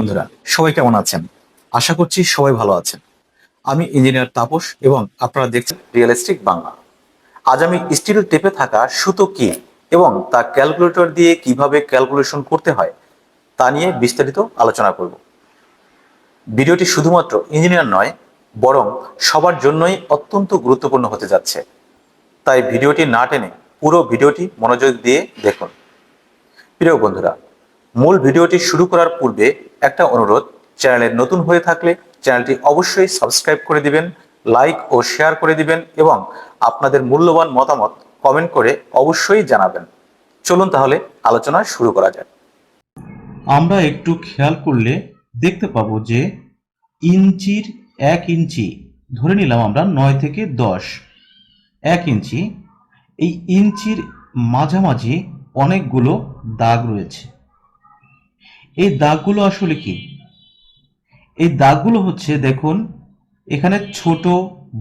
বন্ধুরা, সবাই কেমন আছেন? আশা করছি সবাই ভালো আছেন। আমি ইঞ্জিনিয়ার তাপস এবং আপনারা দেখছেন রিয়েলিস্টিক বাংলা আজ আমি স্টিল টেপে থাকা সুতো কি এবং তা ক্যালকুলেটর দিয়ে কীভাবে ক্যালকুলেশন করতে হয় তা নিয়ে বিস্তারিত আলোচনা করব। ভিডিওটি শুধুমাত্র ইঞ্জিনিয়ার নয়, বরং সবার জন্যই অত্যন্ত গুরুত্বপূর্ণ হতে যাচ্ছে। তাই ভিডিওটি না টেনে পুরো ভিডিওটি মনোযোগ দিয়ে দেখুন। প্রিয় বন্ধুরা মূল ভিডিওটি শুরু করার পূর্বে একটা অনুরোধ, চ্যানেলে নতুন হয়ে থাকলে চ্যানেলটি অবশ্যই সাবস্ক্রাইব করে দিবেন, লাইক ও শেয়ার করে দিবেন এবং আপনাদের মূল্যবান মতামত কমেন্ট করে অবশ্যই জানাবেন। চলুন তাহলে আলোচনা শুরু করা যাক। আমরা একটু খেয়াল করলে দেখতে পাবো যে ইঞ্চির এক ইঞ্চি, ধরে নিলাম আমরা নয় থেকে দশ, এক ইঞ্চি, এই ইঞ্চির মাঝামাঝি অনেকগুলো দাগ রয়েছে। এই দাগগুলো আসলে কি? এই দাগগুলো হচ্ছে, দেখুন, এখানে ছোট,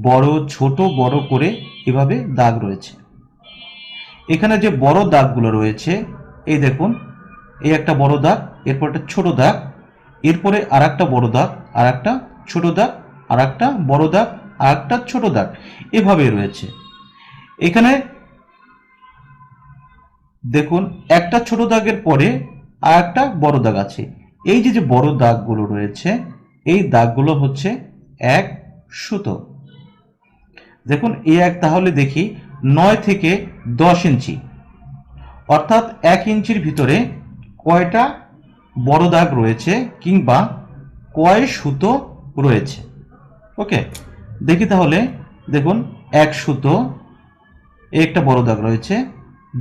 বড় ছোট, বড় করে এভাবে দাগ রয়েছে। এখানে যে বড় দাগগুলো রয়েছে, এই দেখুন, এই একটা বড় দাগ, এরপর একটা ছোট দাগ, এরপরে আর একটা বড় দাগ আর একটা ছোট দাগ আর একটা বড় দাগ আর একটা ছোট দাগ, এভাবে রয়েছে। এখানে, দেখুন, একটা ছোট দাগের পরে আর একটা বড় দাগ আছে। এই যে যে বড় দাগগুলো রয়েছে, এই দাগগুলো হচ্ছে এক সুতো। দেখুন, এই এক তাহলে দেখি, নয় থেকে দশ ইঞ্চি। অর্থাৎ এক ইঞ্চির ভিতরে কয়টা বড় দাগ রয়েছে কিংবা কয় সুতো রয়েছে? ওকে, দেখি তাহলে। দেখুন, এক সুতো, একটা বড় দাগ রয়েছে,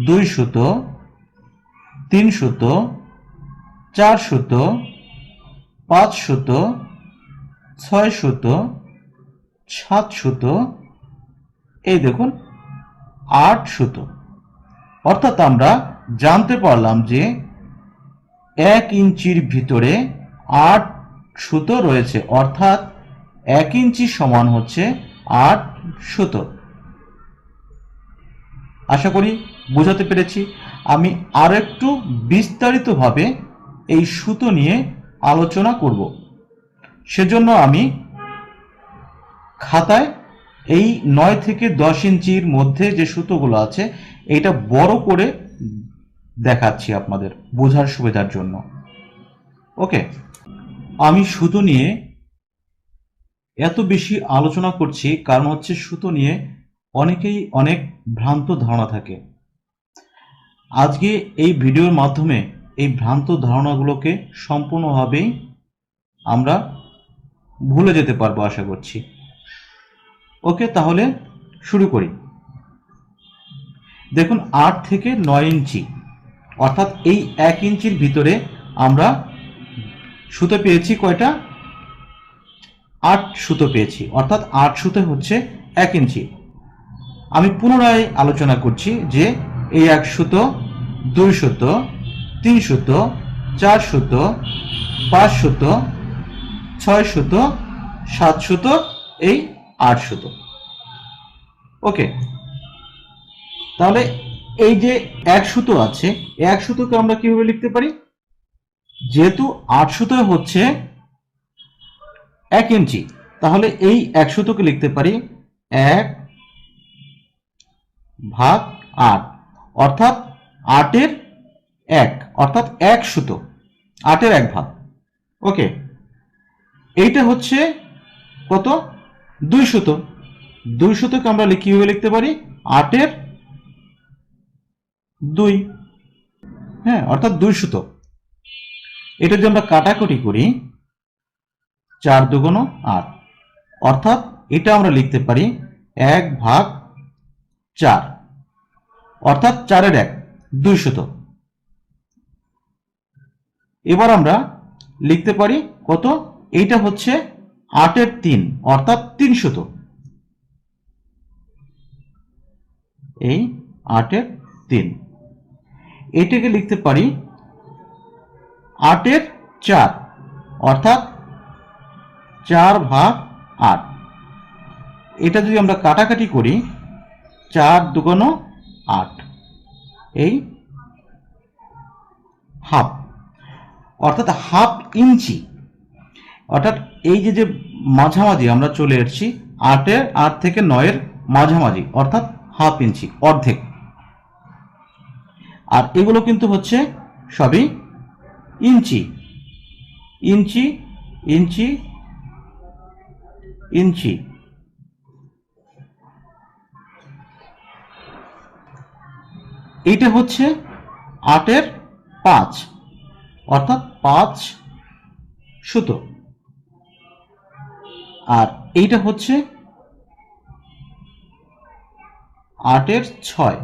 দুই সুতো, তিন সুতো চার সুতো, পাঁচ সুতো, ছয় সুতো, সাত সুতো, এই দেখুন, আট সুতো। অর্থাৎ আমরা জানতে পারলাম যে এক ইঞ্চির ভিতরে আট সুতো রয়েছে, অর্থাৎ এক ইঞ্চি সমান হচ্ছে আট সুতো। আশা করি বোঝাতে পেরেছি। আমি আর একটু বিস্তারিতভাবে এই সুতো নিয়ে আলোচনা করব। সেজন্য আমি খাতায় এই নয় থেকে দশ ইঞ্চির মধ্যে যে সুতোগুলো আছে এটা বড় করে দেখাচ্ছি আপনাদের বোঝার সুবিধার জন্য। ওকে? আমি সুতো নিয়ে এত বেশি আলোচনা করছি, কারণ হচ্ছে সুতো নিয়ে অনেকেই অনেক ভ্রান্ত ধারণা থাকে। আজকে এই ভিডিওর মাধ্যমে এই ভ্রান্ত ধারণাগুলোকে সম্পূর্ণভাবেই আমরা ভুলে যেতে পারব আশা করছি। ওকে, তাহলে শুরু করি। দেখুন, আট থেকে নয় ইঞ্চি, অর্থাৎ এই এক ইঞ্চির ভিতরে আমরা সুতো পেয়েছি কয়টা? আট সুতো পেয়েছি, অর্থাৎ আট সুতো হচ্ছে এক ইঞ্চি। আমি পুনরায় আলোচনা করছি যে এই এক সুতো, দুই সুতো তিন সুতো, চার সুতো, পাঁচ সুতো, ছয় সুতো, সাত সুতো, এই আট সুতো। ওকে। তাহলে এই যে এক আছে এক আমরা কীভাবে লিখতে পারি? যেহেতু আট সুতো হচ্ছে এক ইঞ্চি, তাহলে এই এক সুতোকে লিখতে পারি এক ভাগ আট। অর্থাৎ আটের এক, অর্থাৎ এক সুতো, আটের এক ভাগ। ওকে, এইটা হচ্ছে কত? দুই সুতো। দুই সুতোকে আমরা কীভাবে লিখতে পারি? আটের দুই। হ্যাঁ অর্থাৎ দুই সুতো। এটা যদি আমরা কাটাকুটি করি, চার দুগুণ আট। অর্থাৎ এটা আমরা লিখতে পারি এক ভাগ চার। অর্থাৎ চারের এক, দুই শত এবার আমরা লিখতে পারি কত? এইটা হচ্ছে আটের তিন, অর্থাৎ তিন শত। এই আটের তিন। এটাকে লিখতে পারি আটের চার, অর্থাৎ চার ভাগ আট। এটা যদি আমরা কাটাকাটি করি, চার দুগুণ আট, এই হাফ। অর্থাৎ হাফ ইঞ্চি। অর্থাৎ এই যে যে মাঝামাঝি আমরা চলে এসেছি, আটের আট থেকে নয়ের মাঝামাঝি, অর্থাৎ হাফ ইঞ্চি, অর্ধেক। আর এগুলো কিন্তু হচ্ছে সবই ইঞ্চি। ইঞ্চি ইঞ্চি ইঞ্চি। এইটা হচ্ছে আটের পাঁচ। অর্থাৎ পাঁচ সুতো। আর এইটা হচ্ছে আটের ছয়।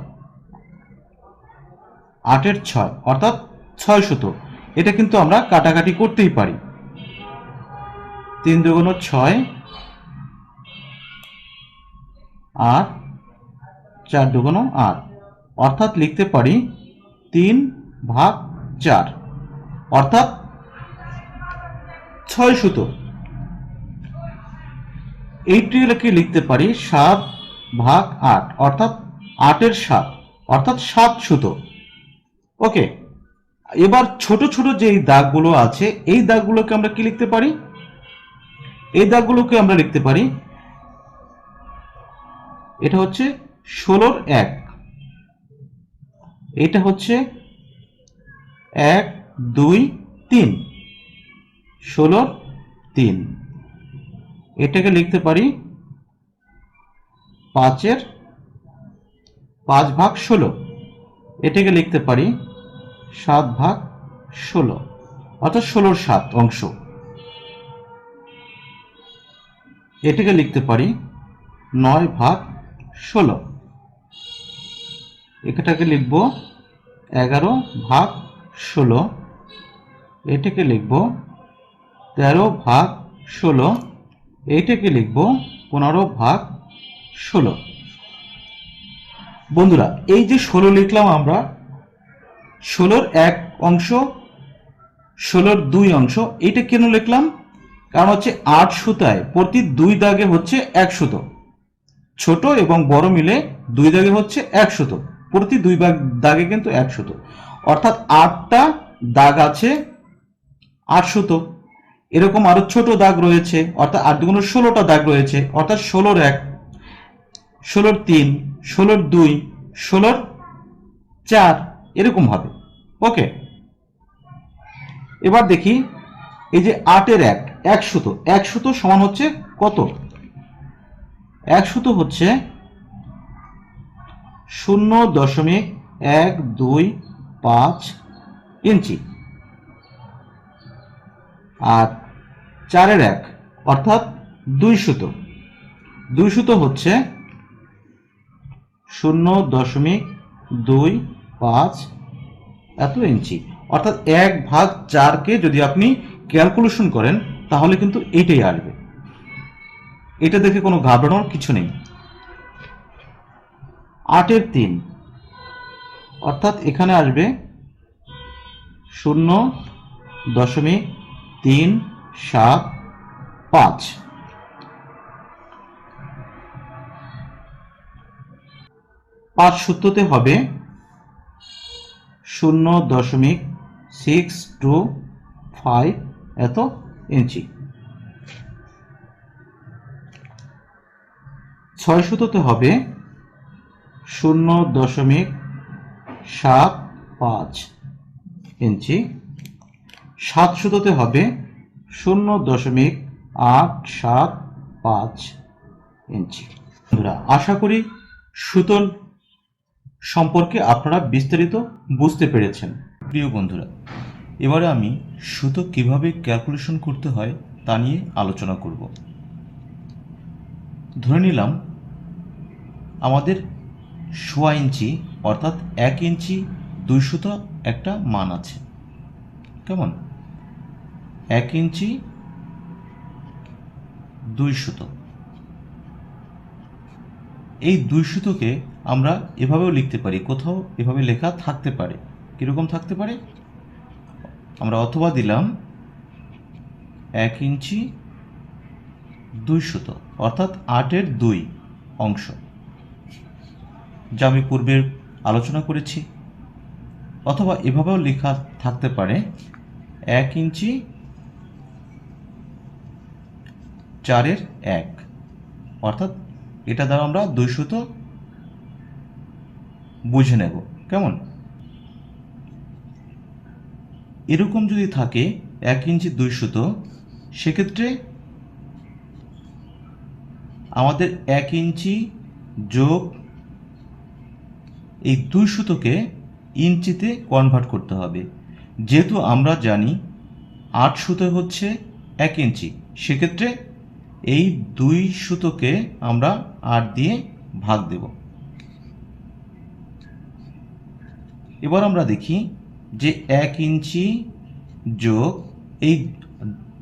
আটের ছয়, অর্থাৎ ছয় সুতো। এটা কিন্তু আমরা কাটাকাটি করতেই পারি। তিন দুগুণ ছয় আর চার দুগুণ আট। অর্থাৎ লিখতে পারি তিন ভাগ চার। অর্থাৎ ছয় সুতো। এইটিকে লিখতে পারি? সাত ভাগ আট, অর্থাৎ আটের সাত, অর্থাৎ সাত সুতো। ওকে, এবার ছোট ছোট যে দাগগুলো আছে, এই দাগগুলোকে আমরা কি লিখতে পারি? এই দাগগুলোকে আমরা লিখতে পারি, এটা হচ্ছে ষোলোর এক। এটা হচ্ছে এক দুই, তিন। ষোলোর তিন। এটাকে লিখতে পারি পাঁচের পাঁচ ভাগ ষোলো। এটাকে লিখতে পারি সাত ভাগ ষোলো। অর্থাৎ ষোলোর সাত অংশ। এটাকে লিখতে পারি নয় ভাগ ষোলো। এটাকে লিখব এগারো ভাগ ষোলো। এটাকে লিখব তেরো ভাগ ষোলো, এইটাকে লিখব পনেরো ভাগ ষোলো। বন্ধুরা, এই যে ষোলো লিখলাম আমরা, ষোলোর এক অংশ, ষোলোর দুই অংশ, এটা কেন লিখলাম? কারণ হচ্ছে আট সুতায় প্রতি দুই দাগে হচ্ছে এক সুতো। ছোট এবং বড় মিলে দুই দাগে হচ্ছে এক সুতো। প্রতি দুই দাগে কিন্তু এক সুতো। অর্থাৎ আটটা দাগ আছে আট সুতো। এরকম আরও ছোট দাগ রয়েছে, অর্থাৎ আট দুগুণ ষোলোটা দাগ রয়েছে, অর্থাৎ ষোলোর এক, ষোলোর তিন, ষোলোর দুই, ষোলোর চার, এরকম হবে। ওকে? এবার দেখি, এই যে আটের এক এক সুতো এক সুতো সমান হচ্ছে কত? এক সুতো হচ্ছে শূন্য দশমিক এক দুই পাঁচ ইঞ্চি। আর চারের এক, অর্থাৎ দুই সুতো। দুই সুতো হচ্ছে শূন্য দশমিক দুই পাঁচ এত ইঞ্চি। অর্থাৎ এক ভাগ চারকে যদি আপনি ক্যালকুলেশন করেন, তাহলে কিন্তু এটাই আসবে। এটা দেখে কোনো ঘাবড়ানোর কিছু নেই। আটের তিন, অর্থাৎ এখানে আসবে শূন্য দশমিক তিন, সাত, পাঁচ। পাঁচ সূত্রতে হবে শূন্য দশমিক সিক্স টু ফাইভ এত ইঞ্চি। ছয় সুতোতে হবে শূন্য দশমিক সাত পাঁচ ইঞ্চি। সাত সুতোতে হবে শূন্য দশমিক আট সাত পাঁচ ইঞ্চি। আশা করি সুতোর সম্পর্কে আপনারা বিস্তারিত বুঝতে পেরেছেন। প্রিয় বন্ধুরা, এবারে আমি সুতো কীভাবে ক্যালকুলেশন করতে হয় তা নিয়ে আলোচনা করব। ধরে নিলাম, আমাদের সোয়া ইঞ্চি অর্থাৎ এক ইঞ্চি দুই সুতো একটা মান আছে। কেমন? এক ইঞ্চি, দুই সুতো। এই দুই সুতোকে আমরা এভাবেও লিখতে পারি, কোথাও এভাবে লেখা থাকতে পারে। কীরকম থাকতে পারে? আমরা অথবা দিলাম এক ইঞ্চি, দুই সুতো, অর্থাৎ আটের দুই অংশ। যা আমি পূর্বের আলোচনা করেছি। অথবা এভাবেও লেখা থাকতে পারে, এক ইঞ্চি চারের এক। অর্থাৎ এটা দ্বারা আমরা দুই সুতো বুঝে নেব। কেমন? এরকম যদি থাকে, এক ইঞ্চি দুই সুতো সেক্ষেত্রে আমাদের এক ইঞ্চি যোগ এই দুই ইঞ্চিতে কনভার্ট করতে হবে। যেহেতু আমরা জানি আট সুতো হচ্ছে এক ইঞ্চি, সেক্ষেত্রে এই দুই সুতোকে আমরা আট দিয়ে ভাগ দেব। এবার আমরা দেখি যে এক ইঞ্চি যোগ এই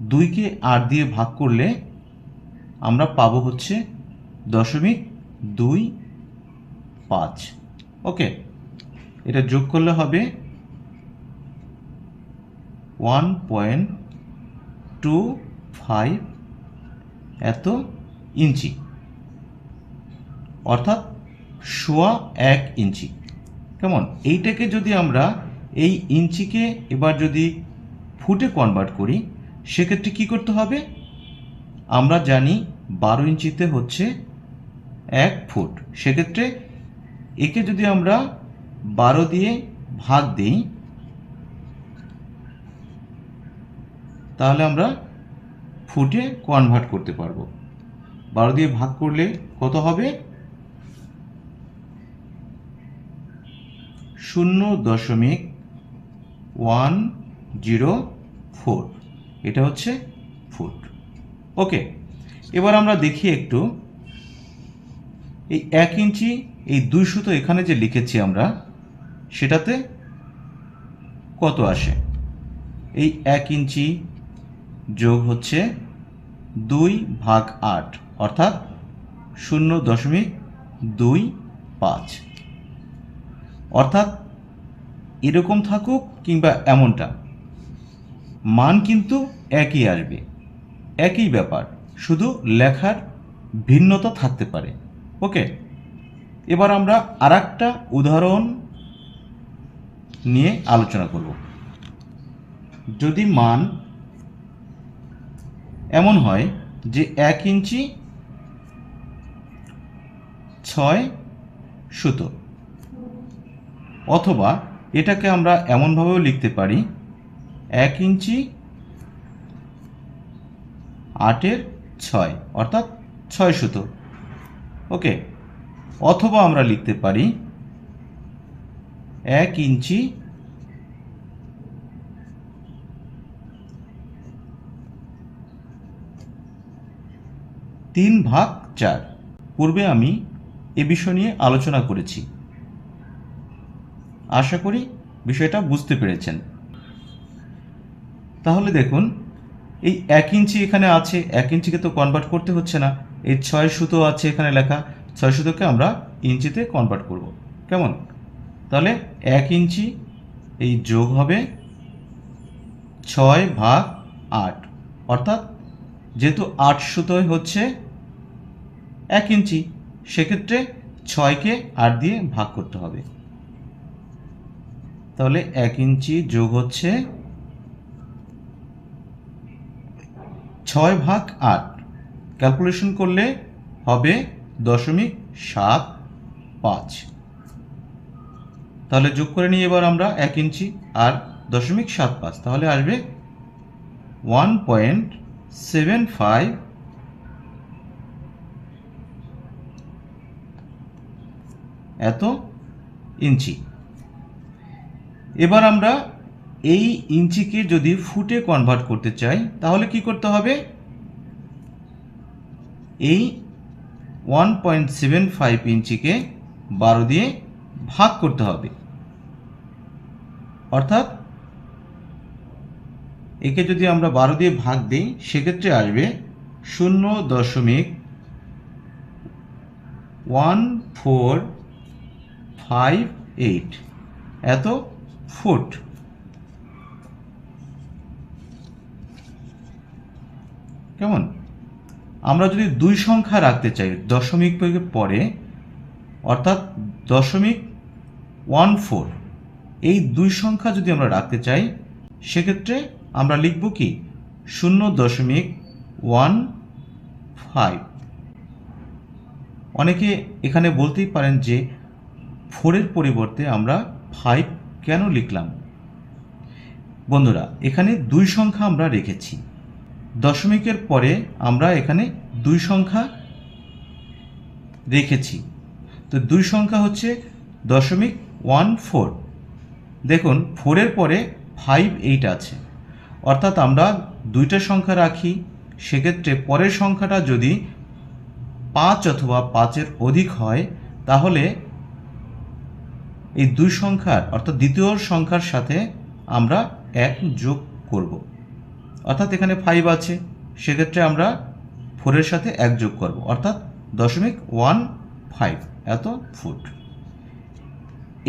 দুইকে আট দিয়ে ভাগ করলে আমরা পাবো হচ্ছে দশমিক দুই পাঁচ। ওকে, এটা যোগ করলে হবে ওয়ান পয়েন্ট টু ফাইভ এত ইঞ্চি। অর্থাৎ সোয়া এক ইঞ্চি। কেমন? এইটাকে যদি আমরা এই ইঞ্চিকে এবার যদি ফুটে কনভার্ট করি, সেক্ষেত্রে কি করতে হবে? আমরা জানি বারো ইঞ্চিতে হচ্ছে এক ফুট। সেক্ষেত্রে একে যদি আমরা বারো দিয়ে ভাগ দিই, তাহলে আমরা ফুটে কনভার্ট করতে পারব। বারো দিয়ে ভাগ করলে কত হবে? শূন্য দশমিক ওয়ান জিরো ফোর। এটা হচ্ছে ফুট। ওকে, এবার আমরা দেখি একটু। এই এক ইঞ্চি, এই দুই সুতো এখানে যে লিখেছি আমরা, সেটাতে কত আসে? এই এক ইঞ্চি যোগ হচ্ছে দুই ভাগ আট, অর্থাৎ শূন্য দশমিক দুই পাঁচ। অর্থাৎ এরকম থাকুক কিংবা এমনটা, মান কিন্তু একই আসবে, একই ব্যাপার, শুধু লেখার ভিন্নতা থাকতে পারে। ওকে? এবার আমরা আর উদাহরণ নিয়ে আলোচনা করব। যদি মান এমন হয় যে এক ইঞ্চি ছয় সুতো। অথবা এটাকে আমরা এমনভাবেও লিখতে পারি, এক ইঞ্চি আটের ছয়, অর্থাৎ ছয় সুতো। ওকে, অথবা আমরা লিখতে পারি, এক ইঞ্চি তিন ভাগ চার। পূর্বে আমি এ বিষয় নিয়ে আলোচনা করেছি। আশা করি বিষয়টা বুঝতে পেরেছেন। তাহলে দেখুন, এই এক ইঞ্চি এখানে আছে, এক ইঞ্চিকে তো কনভার্ট করতে হচ্ছে না। এই ছয় সুতো আছে এখানে লেখা, ছয় সুতোকে আমরা ইঞ্চিতে কনভার্ট করব। কেমন? তাহলে এক ইঞ্চি, এই যোগ হবে ছয় ভাগ আট। অর্থাৎ যেহেতু আট সুতোয় হচ্ছে এক ইঞ্চি, সেক্ষেত্রে ছয়কে আট দিয়ে ভাগ করতে হবে। তাহলে এক ইঞ্চি যোগ হচ্ছে ছয় ভাগ আট। ক্যালকুলেশন করলে হবে দশমিক সাত পাঁচ। তাহলে যোগ করে নিই এবার আমরা এক ইঞ্চি আর দশমিক সাত পাঁচ, তাহলে আসবে ওয়ান পয়েন্ট সেভেন ফাইভ এত ইঞ্চি। এবার আমরা এই ইঞ্চিকে যদি ফুটে কনভার্ট করতে চাই, তাহলে কি করতে হবে? এই ওয়ান পয়েন্ট সেভেন ফাইভ ইঞ্চিকে বারো দিয়ে ভাগ করতে হবে। অর্থাৎ একে যদি আমরা বারো দিয়ে ভাগ দিই, সেক্ষেত্রে আসবে শূন্য দশমিক ওয়ান ফোর ফাইভ এইট। এত ফুট। কেমন? আমরা যদি দুই সংখ্যা রাখতে চাই, দশমিক পরে, অর্থাৎ দশমিক ওয়ান ফোর, এই দুই সংখ্যা যদি আমরা রাখতে চাই, সেক্ষেত্রে আমরা লিখব কি? শূন্য দশমিক ওয়ান ফাইভ। অনেকে এখানে বলতেই পারেন যে ফোরের পরিবর্তে আমরা ফাইভ কেন লিখলাম? বন্ধুরা, এখানে দুই সংখ্যা আমরা রেখেছি। দশমিকের পরে আমরা এখানে দুই সংখ্যা রেখেছি। তো দুই সংখ্যা হচ্ছে দশমিক ওয়ান ফোর দেখুন ফোরের পরে ফাইভ এইট আছে। অর্থাৎ আমরা দুইটা সংখ্যা রাখি, সেক্ষেত্রে পরের সংখ্যাটা যদি পাঁচ অথবা পাঁচের অধিক হয়, তাহলে এই দুই সংখ্যার, অর্থাৎ দ্বিতীয় সংখ্যার সাথে আমরা এক যোগ করব। অর্থাৎ এখানে ফাইভ আছে, সেক্ষেত্রে আমরা ফোরের সাথে এক যোগ করব, অর্থাৎ দশমিক ওয়ান ফাইভ এত ফুট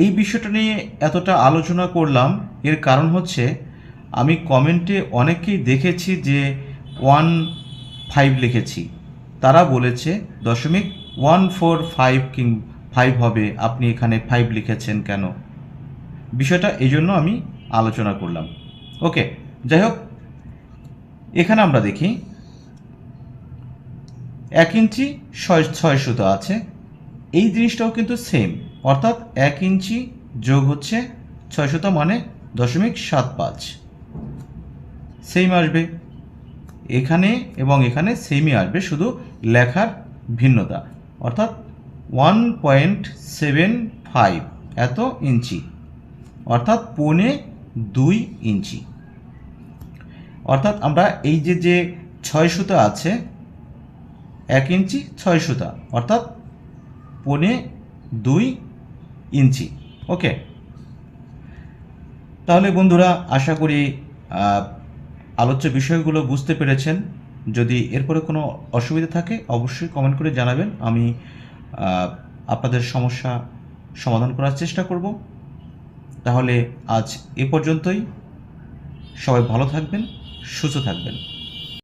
এই বিষয়টা নিয়ে এতটা আলোচনা করলাম, এর কারণ হচ্ছে আমি কমেন্টে অনেকেই দেখেছি যে ওয়ান ফাইভ লিখেছি। তারা বলেছে, দশমিক one four five king, five হবে, আপনি এখানে ফাইভ লিখেছেন কেন? বিষয়টা এই জন্য আমি আলোচনা করলাম। ওকে, যাই হোক, এখানে আমরা দেখি, এক ইঞ্চি ছয় ছয় সুতো আছে, এই জিনিসটাও কিন্তু সেম, অর্থাৎ এক ইঞ্চি যোগ হচ্ছে ছয় সুতো মানে দশমিক সাত পাঁচ। সেম আসবে। এখানে এবং এখানে সেমই আসবে, শুধু লেখার ভিন্নতা। অর্থাৎ ওয়ান পয়েন্ট সেভেন ফাইভ এত ইঞ্চি। অর্থাৎ পৌনে দুই ইঞ্চি। অর্থাৎ আমরা এই যে যে ছয় সুতা আছে, এক ইঞ্চি, ছয় সুতা। অর্থাৎ পৌনে দুই ইঞ্চি। ওকে তাহলে বন্ধুরা, আশা করি আলোচ্য বিষয়গুলো বুঝতে পেরেছেন। যদি এরপরে কোনো অসুবিধা থাকে, অবশ্যই কমেন্ট করে জানাবেন। আমি আপনাদের সমস্যা সমাধান করার চেষ্টা করব। তাহলে আজ এ পর্যন্তই। সবাই ভালো থাকবেন, সুস্থ থাকবেন।